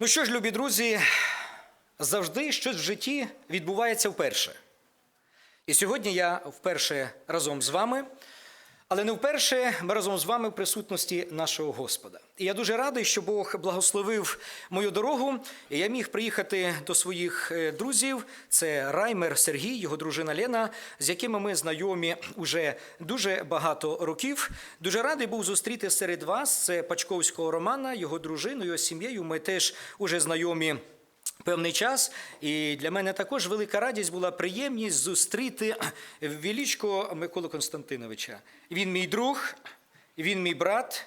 Ну що ж, любі друзі, завжди щось в житті відбувається вперше. І сьогодні я вперше разом з вами, але не вперше ми разом з вами в присутності нашого Господа. І я дуже радий, що Бог благословив мою дорогу. І я міг приїхати до своїх е, друзів. Це Раймер Сергій, його дружина Лена, з якими ми знайомі уже дуже багато років. Дуже радий був зустріти серед вас. Це Пачковського Романа, його дружину, сім'єю. Ми теж уже знайомі. Певний час, і для мене також велика радість була приємність зустріти величко Миколу Константиновича. Він мій друг, він мій брат,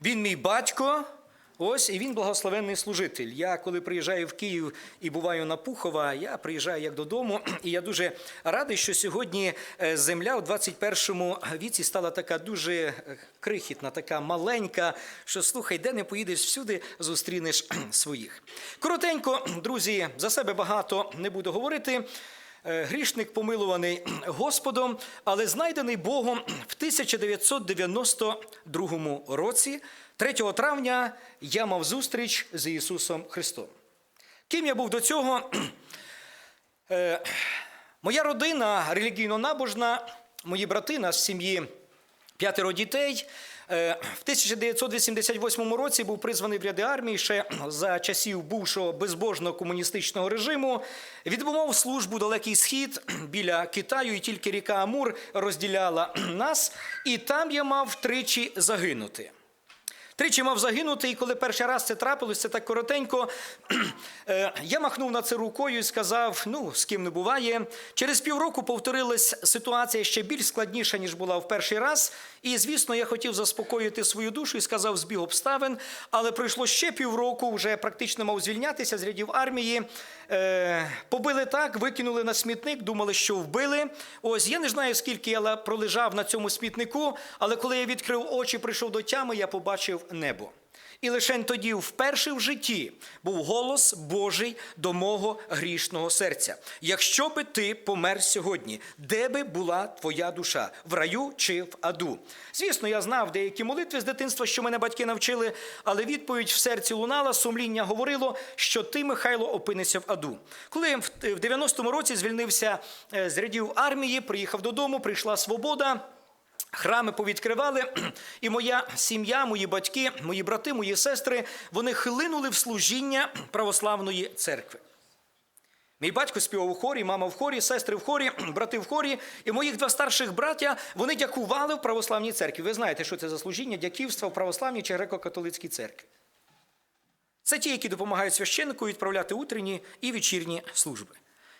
він мій батько. Ось і він благословенний служитель. Я коли приїжджаю в Київ і буваю на Пухова, я приїжджаю як додому, і я дуже радий, що сьогодні е, земля у 21 віці стала така дуже е, крихітна, така маленька, що слухай, де не поїдеш всюди, зустрінеш своїх. Коротенько, друзі, за себе багато не буду говорити. Е, Грішник помилуваний Господом, але знайдений Богом в 1992 році, 3 травня, я мав зустріч з Ісусом Христом. Ким я був до цього? Е, Моя родина релігійно набожна, мої брати, нас в сім'ї п'ятеро дітей. Е, В 1988 році був призваний в ряди армії ще за часів бувшого безбожного комуністичного режиму. Відбував службу Далекий Схід біля Китаю, і тільки ріка Амур розділяла нас, і там я мав тричі загинути. Тричі мав загинути, і коли перший раз це трапилось, це так коротенько. е, Я махнув на це рукою і сказав: ну, з ким не буває. Через півроку повторилась ситуація ще більш складніша, ніж була в перший раз. І, звісно, я хотів заспокоїти свою душу і сказав збіг обставин. Але пройшло ще півроку, вже практично мав звільнятися з рядів армії. Е, Побили так, викинули на смітник, думали, що вбили. Ось я не знаю, скільки я пролежав на цьому смітнику, але коли я відкрив очі, прийшов до тями, я побачив небо. І лише тоді, вперше в житті, був голос Божий до мого грішного серця. Якщо би ти помер сьогодні, де би була твоя душа, в раю чи в аду? Звісно, я знав деякі молитви з дитинства, що мене батьки навчили, але відповідь в серці лунала, сумління говорило, що ти, Михайло, опинишся в аду. Коли в 90-му році звільнився е, з рядів армії, приїхав додому, прийшла свобода. Храми повідкривали, і моя сім'я, мої батьки, мої брати, мої сестри, вони хлинули в служіння православної церкви. Мій батько співав у хорі, мама в хорі, сестри в хорі, брати в хорі, і моїх два старших браття вони дякували в православній церкві. Ви знаєте, що це за служіння дяківства в православній чи греко-католицькій церкві. Це ті, які допомагають священнику відправляти утренні і вечірні служби.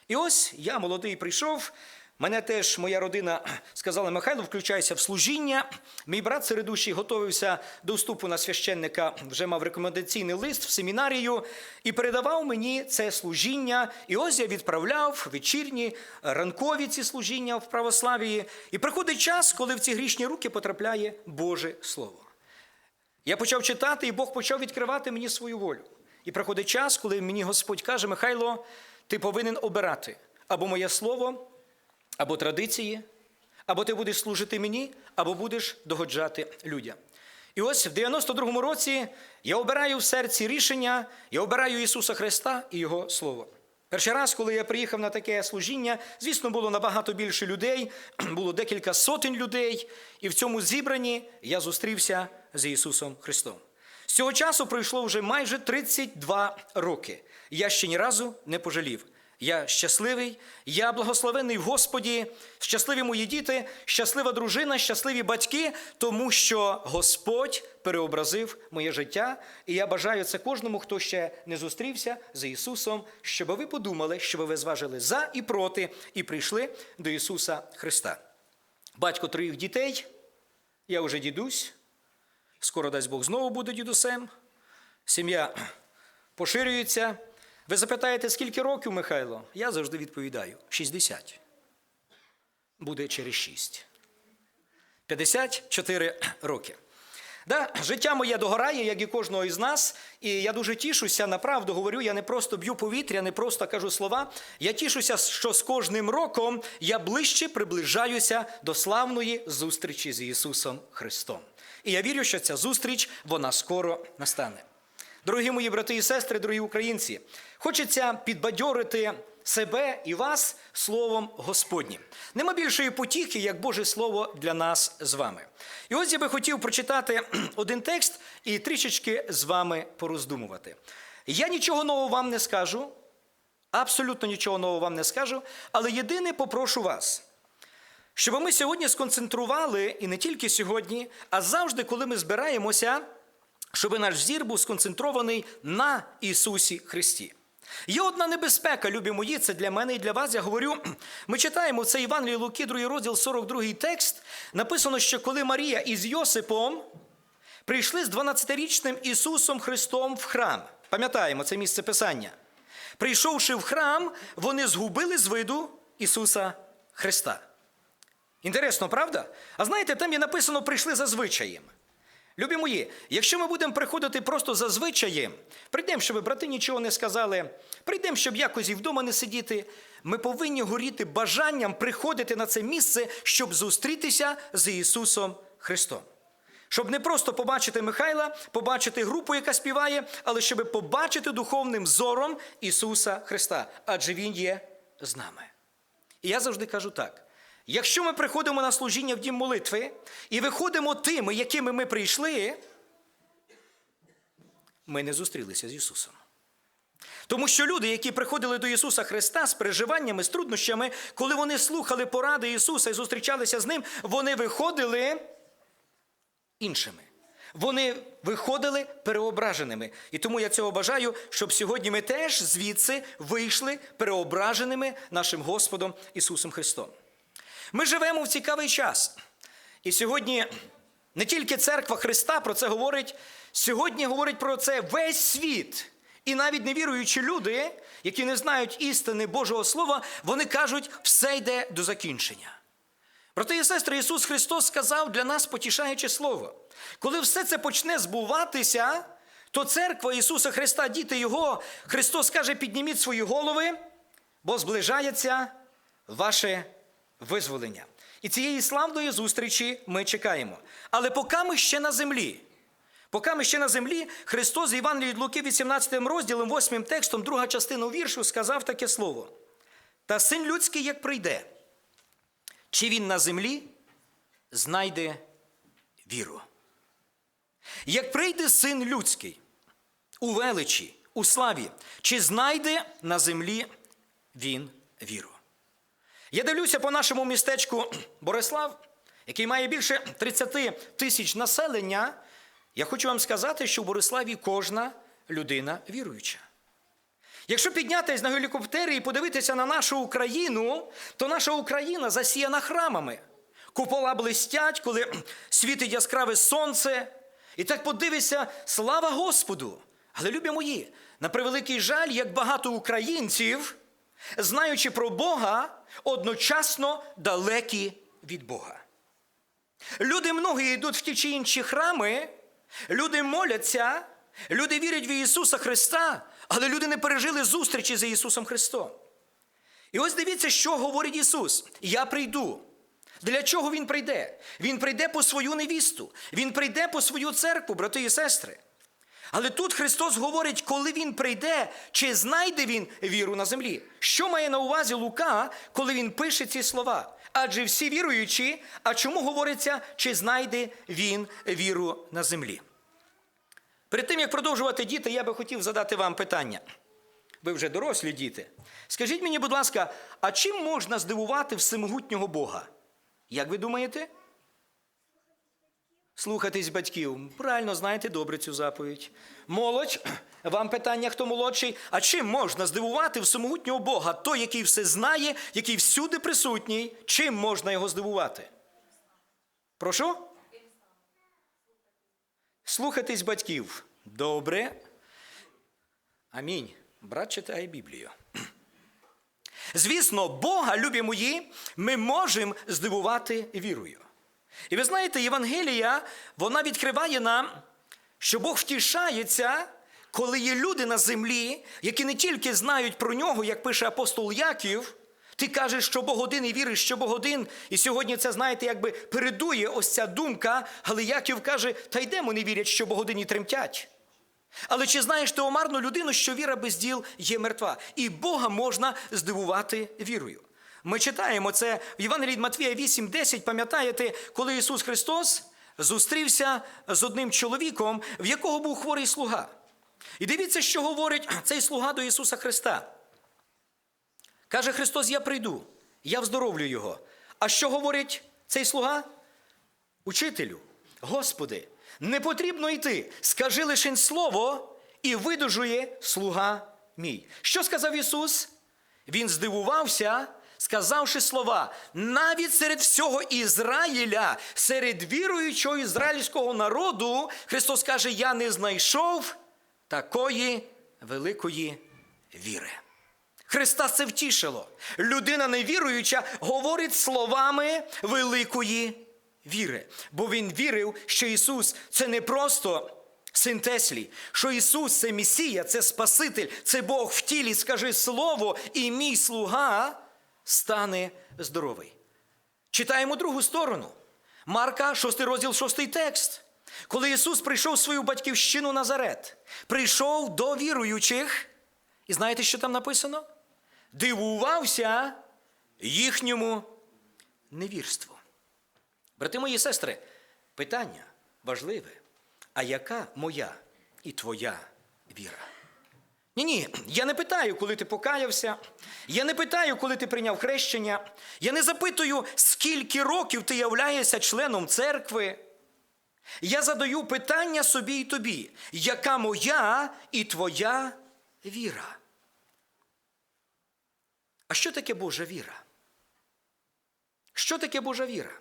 І ось я молодий прийшов. Мене теж моя родина сказала, Михайло, включайся в служіння. Мій брат середущий готувався до вступу на священника, вже мав рекомендаційний лист в семінарію і передавав мені це служіння. І ось я відправляв вечірні, ранкові ці служіння в православії. І приходить час, коли в ці грішні руки потрапляє Боже Слово. Я почав читати, і Бог почав відкривати мені свою волю. І приходить час, коли мені Господь каже, Михайло, ти повинен обирати або моє слово, або традиції, або ти будеш служити мені, або будеш догоджати людям. І ось в 92-му році я обираю в серці рішення, я обираю Ісуса Христа і Його Слово. Перший раз, коли я приїхав на таке служіння, звісно, було набагато більше людей, було декілька сотень людей, і в цьому зібранні я зустрівся з Ісусом Христом. З цього часу пройшло вже майже 32 роки. Я ще ні разу не пожалів. Я щасливий, я благословений в Господі, щасливі мої діти, щаслива дружина, щасливі батьки, тому що Господь переобразив моє життя. І я бажаю це кожному, хто ще не зустрівся з Ісусом, щоб ви подумали, щоб ви зважили за і проти, і прийшли до Ісуса Христа. Батько троїх дітей, я вже дідусь, скоро дасть Бог знову буду дідусем. Сім'я поширюється. Ви запитаєте, скільки років, Михайло? Я завжди відповідаю: 60. Буде через 6. 54 роки. Да, життя моє догорає, як і кожного із нас, і я дуже тішуся, направду говорю, я не просто б'ю повітря, не просто кажу слова. Я тішуся, що з кожним роком я ближче приближаюся до славної зустрічі з Ісусом Христом. І я вірю, що ця зустріч вона скоро настане. Дорогі мої брати і сестри, дорогі українці, хочеться підбадьорити себе і вас словом Господнім. Нема більшої потіхи, як Боже Слово для нас з вами. І ось я би хотів прочитати один текст і трішечки з вами пороздумувати. Я нічого нового вам не скажу, абсолютно нічого нового вам не скажу, але єдине попрошу вас. Щоб ми сьогодні сконцентрували, і не тільки сьогодні, а завжди, коли ми збираємося, щоб наш зір був сконцентрований на Ісусі Христі. Є одна небезпека, любі мої, це для мене і для вас. Я говорю, ми читаємо це Івангелії Луки, 2 розділ, 42 текст. Написано, що коли Марія із Йосипом прийшли з 12-річним Ісусом Христом в храм. Пам'ятаємо це місце Писання. Прийшовши в храм, вони згубили з виду Ісуса Христа. Інтересно, правда? А знаєте, там є написано прийшли за звичаєм. Любі мої, якщо ми будемо приходити просто за звичаєм, прийдемо, щоб брати нічого не сказали, прийдемо, щоб якось і вдома не сидіти, ми повинні горіти бажанням приходити на це місце, щоб зустрітися з Ісусом Христом. Щоб не просто побачити Михайла, побачити групу, яка співає, але щоб побачити духовним зором Ісуса Христа, адже Він є з нами. І я завжди кажу так: якщо ми приходимо на служіння в дім молитви і виходимо тими, якими ми прийшли, ми не зустрілися з Ісусом. Тому що люди, які приходили до Ісуса Христа з переживаннями, з труднощами, коли вони слухали поради Ісуса і зустрічалися з Ним, вони виходили іншими. Вони виходили переображеними. І тому я цього бажаю, щоб сьогодні ми теж звідси вийшли переображеними нашим Господом Ісусом Христом. Ми живемо в цікавий час. І сьогодні не тільки церква Христа про це говорить, сьогодні говорить про це весь світ. І навіть невіруючі люди, які не знають істини Божого Слова, вони кажуть, все йде до закінчення. Брати і сестри, Ісус Христос сказав для нас потішаюче слово. Коли все це почне збуватися, то церква Ісуса Христа, діти Його, Христос каже, підніміть свої голови, бо зближається ваше визволення. І цієї славної зустрічі ми чекаємо. Але поки ми ще на землі, поки ми ще на землі, Христос з Євангелії від Луки, 18 розділом, 8 текстом, друга частина віршу, сказав таке слово. Та син людський, як прийде, чи він на землі знайде віру. Як прийде син людський у величі, у славі, чи знайде на землі він віру? Я дивлюся по нашому містечку Борислав, який має більше 30 тисяч населення. Я хочу вам сказати, що в Бориславі кожна людина віруюча. Якщо піднятися на гелікоптері і подивитися на нашу Україну, то наша Україна засіяна храмами. Купола блистять, коли світить яскраве сонце. І так подивися, слава Господу! Але, любі мої, на превеликий жаль, як багато українців, знаючи про Бога, одночасно далекі від Бога. Люди многі йдуть в ті чи інші храми, люди моляться, люди вірять в Ісуса Христа, але люди не пережили зустрічі з Ісусом Христом. І ось дивіться, що говорить Ісус: Я прийду. Для чого Він прийде? Він прийде по свою невісту, Він прийде по свою церкву, брати і сестри. Але тут Христос говорить, коли Він прийде, чи знайде Він віру на землі. Що має на увазі Лука, коли він пише ці слова? Адже всі віруючі, а чому говориться, чи знайде він віру на землі? Перед тим, як продовжувати діти, я би хотів задати вам питання. Ви вже дорослі діти. Скажіть мені, будь ласка, а чим можна здивувати всемогутнього Бога? Як ви думаєте? Слухатись батьків. Правильно знаєте добре цю заповідь. Молодь, вам питання, хто молодший. А чим можна здивувати всемогутнього Бога, той, який все знає, який всюди присутній, чим можна його здивувати? Прошу? Слухатись батьків. Добре. Амінь. Брат читає Біблію. Звісно, Бога, любі мої, ми можемо здивувати вірою. І ви знаєте, Євангелія, вона відкриває нам, що Бог втішається, коли є люди на землі, які не тільки знають про нього, як пише апостол Яків, ти кажеш, що Бог один і віриш, що Бог один. І сьогодні це, знаєте, якби передує ось ця думка, але Яків каже, та йдемо не вірять, що Бог один і тремтять. Але чи знаєш ти омарну людину, що віра без діл є мертва, і Бога можна здивувати вірою? Ми читаємо це в Євангелії Матвія 8:10, пам'ятаєте, коли Ісус Христос зустрівся з одним чоловіком, в якого був хворий слуга. І дивіться, що говорить цей слуга до Ісуса Христа. Каже Христос: Я прийду, я вздоровлю його. А що говорить цей слуга? Учителю, Господи, не потрібно йти. Скажи лише слово, і видужує слуга мій. Що сказав Ісус? Він здивувався, сказавши слова, навіть серед всього Ізраїля, серед віруючого ізраїльського народу, Христос каже: Я не знайшов такої великої віри. Христа це втішило. Людина невіруюча говорить словами великої віри. Бо він вірив, що Ісус це не просто син Теслі, що Ісус це Месія, це Спаситель, це Бог в тілі. Скажи слово, і мій слуга стане здоровий. Читаємо другу сторону. Марка, 6 розділ, 6 текст. Коли Ісус прийшов в свою батьківщину Назарет, прийшов до віруючих, і знаєте, що там написано? Дивувався їхньому невірству. Брати мої сестри, питання важливе. А яка моя і твоя віра? Ні, ні, я не питаю, коли ти покаявся. Я не питаю, коли ти прийняв хрещення. Я не запитую, скільки років ти являєшся членом церкви. Я задаю питання собі і тобі, яка моя і твоя віра? А що таке Божа віра? Що таке Божа віра?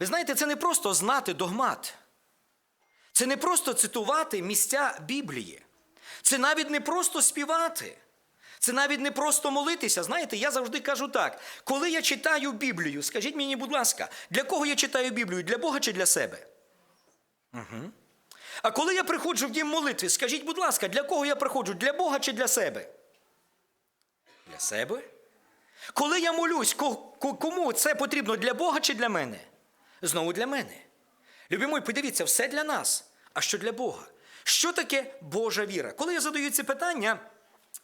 Ви знаєте, це не просто знати догмат. Це не просто цитувати місця Біблії. Це навіть не просто співати. Це навіть не просто молитися. Знаєте, я завжди кажу так: коли я читаю Біблію, скажіть мені, будь ласка, для кого я читаю Біблію? Для Бога чи для себе? Угу. А коли я приходжу в дім молитви, скажіть, будь ласка, для кого я приходжу? Для Бога чи для себе? Для себе? Коли я молюсь, кому це потрібно для Бога чи для мене? Знову для мене. Любі мої, подивіться, все для нас. А що для Бога? Що таке Божа віра? Коли я задаю ці питання,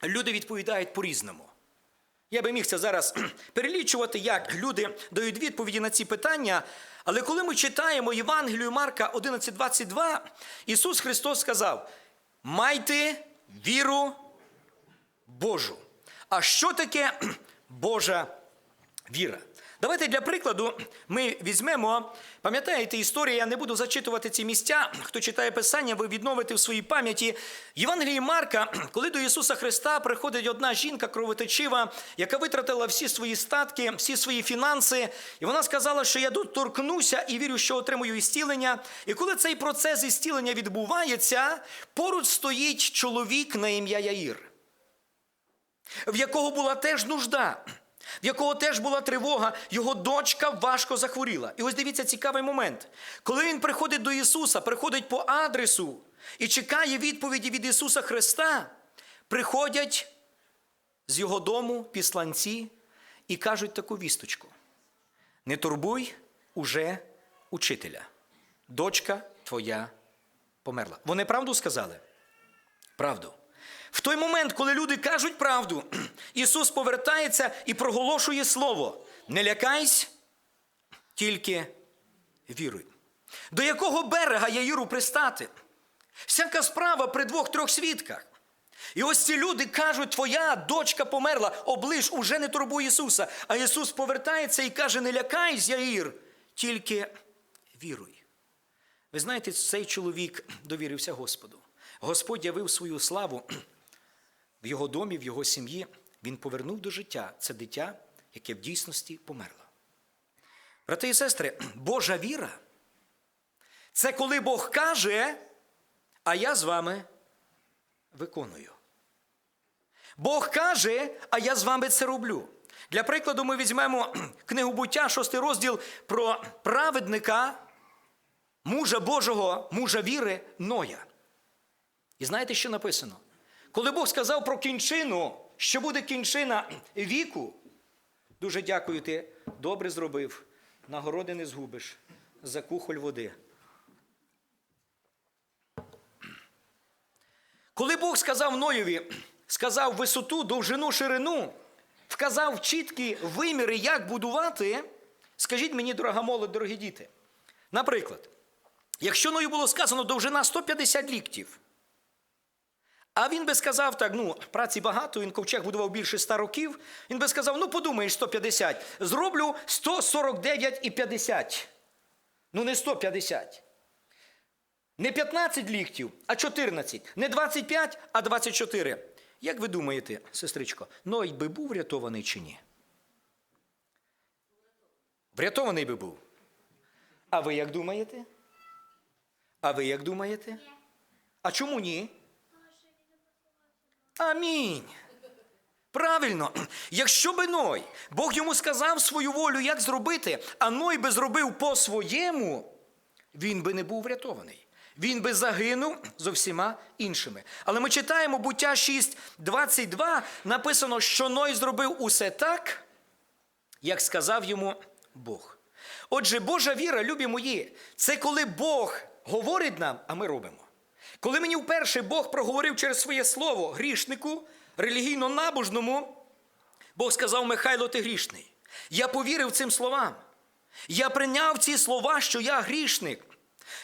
люди відповідають по-різному. Я би міг це зараз перелічувати, як люди дають відповіді на ці питання. Але коли ми читаємо Євангелію Марка 11:22, Ісус Христос сказав: майте віру Божу. А що таке Божа віра? Давайте для прикладу ми візьмемо, пам'ятаєте історію, я не буду зачитувати ці місця. Хто читає Писання, ви відновите в своїй пам'яті. Євангелії Марка, коли до Ісуса Христа приходить одна жінка кровоточива, яка витратила всі свої статки, всі свої фінанси, і вона сказала, що я доторкнуся і вірю, що отримую істілення. І коли цей процес істілення відбувається, поруч стоїть чоловік на ім'я Яїр, в якого була теж нужда в якого теж була тривога, його дочка важко захворіла. І ось дивіться цікавий момент. Коли він приходить до Ісуса, приходить по адресу і чекає відповіді від Ісуса Христа, приходять з його дому післанці і кажуть таку вісточку: не турбуй уже учителя, дочка твоя померла. Вони правду сказали? Правду. В той момент, коли люди кажуть правду, Ісус повертається і проголошує Слово. Не лякайся, тільки віруй. До якого берега Яїру пристати? Всяка справа при двох-трьох свідках. І ось ці люди кажуть, твоя дочка померла, оближ, уже не турбуй Ісуса. А Ісус повертається і каже: не лякайся, Яїр, тільки віруй. Ви знаєте, цей чоловік довірився Господу. Господь явив свою славу в його домі, в його сім'ї, він повернув до життя це дитя, яке в дійсності померло. Брати і сестри, Божа віра це коли Бог каже, а я з вами виконую. Бог каже, а я з вами це роблю. Для прикладу, ми візьмемо книгу буття, шостий розділ про праведника, мужа Божого, мужа віри Ноя. І знаєте, що написано? Коли Бог сказав про кінчину, що буде кінчина віку, дуже дякую, ти добре зробив, нагороди не згубиш за кухоль води. Коли Бог сказав Ноєві, сказав висоту, довжину, ширину, вказав чіткі виміри, як будувати, скажіть мені, дорога молодь, дорогі діти. Наприклад, якщо Ною було сказано довжина 150 ліктів, а він би сказав так, ну, праці багато, він ковчег будував більше 100 років, він би сказав, ну подумаєш, 150, зроблю 149,50. Ну, не 150. Не 15 ліктів, а 14. Не 25, а 24. Як ви думаєте, сестричко, Ной би був врятований чи ні? Врятований би був. А ви як думаєте? А ви як думаєте? А чому ні? Амінь. Правильно, якщо би Ной, Бог йому сказав свою волю, як зробити, а Ной би зробив по-своєму, він би не був врятований. Він би загинув зо всіма іншими. Але ми читаємо буття 6.22, написано, що Ной зробив усе так, як сказав йому Бог. Отже, Божа віра, любі мої, це коли Бог говорить нам, а ми робимо. Коли мені вперше Бог проговорив через своє слово грішнику, релігійно-набожному, Бог сказав, Михайло, ти грішний. Я повірив цим словам. Я прийняв ці слова, що я грішник.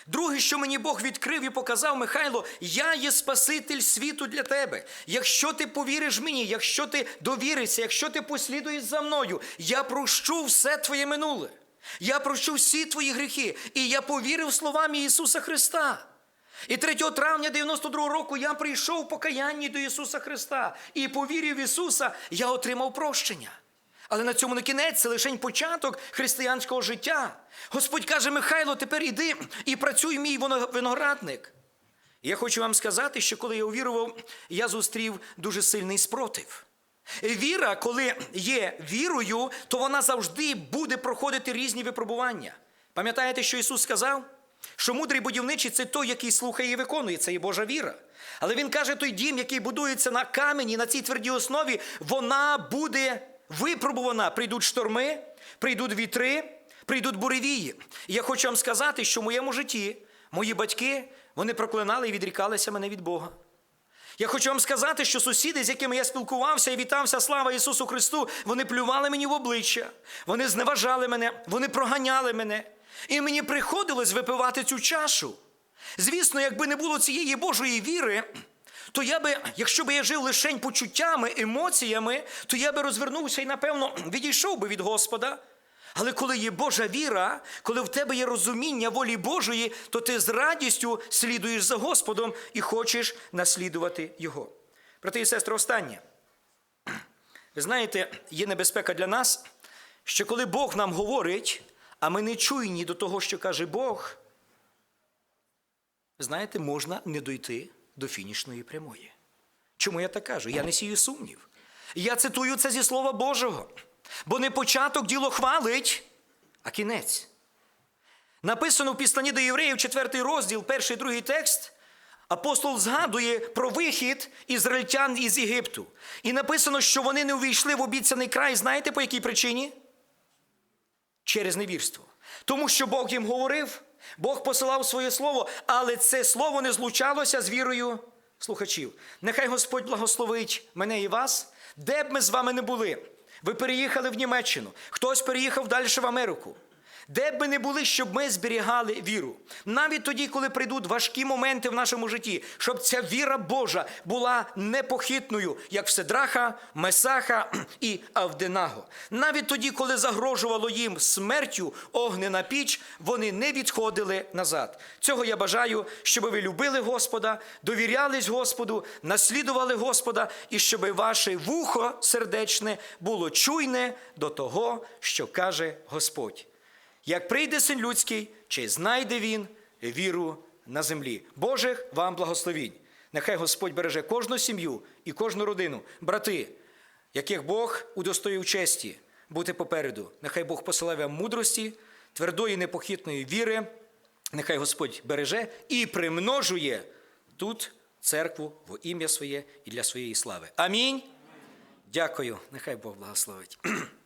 Друге, що мені Бог відкрив і показав, Михайло, я є Спаситель світу для тебе. Якщо ти повіриш мені, якщо ти довіришся, якщо ти послідуєш за мною, я прощу все твоє минуле. Я прощу всі твої гріхи. І я повірив словам Ісуса Христа. І 3 травня 92 року я прийшов в покаянні до Ісуса Христа і повірив в Ісуса, я отримав прощення. Але на цьому не кінець, це лише початок християнського життя. Господь каже, Михайло, тепер іди і працюй мій виноградник. Я хочу вам сказати, що коли я увірував, я зустрів дуже сильний спротив. Віра, коли є вірою, то вона завжди буде проходити різні випробування. Пам'ятаєте, що Ісус сказав? Що мудрий будівничий це той, який слухає і виконує, це є Божа віра. Але Він каже, той дім, який будується на камені, на цій твердій основі, вона буде випробувана. Прийдуть шторми, прийдуть вітри, прийдуть буревії. І я хочу вам сказати, що в моєму житті мої батьки вони проклинали і відрікалися мене від Бога. Я хочу вам сказати, що сусіди, з якими я спілкувався і вітався, слава Ісусу Христу, вони плювали мені в обличчя, вони зневажали мене, вони проганяли мене. І мені приходилось випивати цю чашу. Звісно, якби не було цієї Божої віри, то я би, якщо б я жив лишень почуттями, емоціями, то я би розвернувся і, напевно, відійшов би від Господа. Але коли є Божа віра, коли в тебе є розуміння волі Божої, то ти з радістю слідуєш за Господом і хочеш наслідувати Його. Брати і сестри, останнє. Ви знаєте, є небезпека для нас, що коли Бог нам говорить, а ми не чуйні до того, що каже Бог, знаєте, можна не дойти до фінішної прямої. Чому я так кажу? Я не сію сумнів. Я цитую це зі Слова Божого. Бо не початок діло хвалить, а кінець. Написано в Післанні до Євреїв, 4 розділ, перший другий текст. Апостол згадує про вихід ізраїльтян із Єгипту. І написано, що вони не увійшли в обіцяний край. Знаєте по якій причині? Через невірство. Тому що Бог їм говорив, Бог посилав своє слово, але це слово не злучалося з вірою слухачів. Нехай Господь благословить мене і вас, де б ми з вами не були. Ви переїхали в Німеччину, хтось переїхав далі в Америку. Де б ми не були, щоб ми зберігали віру. Навіть тоді, коли прийдуть важкі моменти в нашому житті, щоб ця віра Божа була непохитною, як в Седраха, Месаха і Авденаго. Навіть тоді, коли загрожувало їм смертю огнена піч, вони не відходили назад. Цього я бажаю, щоб ви любили Господа, довірялись Господу, наслідували Господа, і щоб ваше вухо сердечне було чуйне до того, що каже Господь. Як прийде син людський, чи знайде він віру на землі. Божих вам благословінь. Нехай Господь береже кожну сім'ю і кожну родину, брати, яких Бог удостоїв честі бути попереду. Нехай Бог посилає вам мудрості, твердої непохитної віри. Нехай Господь береже і примножує тут церкву в ім'я своє і для своєї слави. Амінь. Дякую. Нехай Бог благословить.